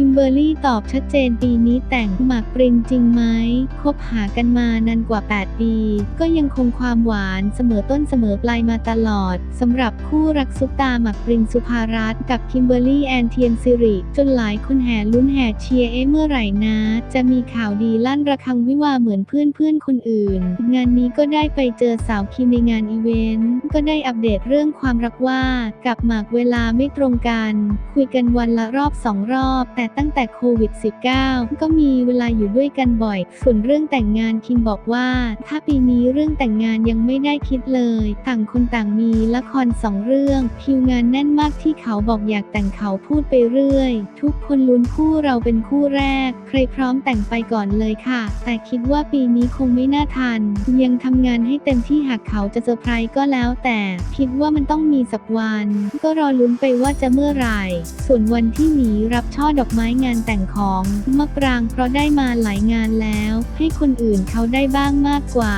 คิมเบอร์รี่ตอบชัดเจนปีนี้แต่งหมากปรินจริงไหมคบหากันมานานกว่า 8 ปี ก็ยังคงความหวานเสมอต้นเสมอปลายมาตลอดสำหรับคู่รักซุปตาหมากปรินสุภารัตน์กับคิมเบอร์รี่แอนเทียนซิริ จนหลายคนแห่ลุ้นแห่เชียร์เอเมื่อไหร่นะ จะมีข่าวดีลั่นระฆังวิวาเหมือนเพื่อนเพื่อนคนอื่น งานนี้ก็ได้ไปเจอสาวคิมในงานอีเวนต์ก็ได้อัปเดตเรื่องความรักว่า กับหมากเวลาไม่ตรงกัน คุยกันวันละรอบสองรอบ แต่ตั้งแต่โควิด -19 ก็มีเวลาอยู่ด้วยกันบ่อย ส่วนเรื่องแต่งงานคิมบอกว่า ถ้าปีนี้เรื่องแต่งงานยังไม่ได้คิดเลย ต่างคนต่างมีละครสองเรื่อง คิวงานแน่นมากที่เขาบอกอยากแต่งเขาพูดไปเรื่อย ทุกคนลุ้นคู่เราเป็นคู่แรก ใครพร้อมแต่งไปก่อนเลยค่ะ แต่คิดว่าปีนี้คงไม่น่าทัน ยังทำงานให้เต็มที่หากเขาจะเซอร์ไพรส์ก็แล้วแต่คิดว่ามันต้องมีสักวัน ก็รอลุ้นไปว่าจะเมื่อไหร่ ส่วนวันที่หมีรับช่อดอกอกไม้งานแต่งของมะปรางเพราะได้มาหลายงานแล้ว ให้คนอื่นเขาได้บ้างมากกว่า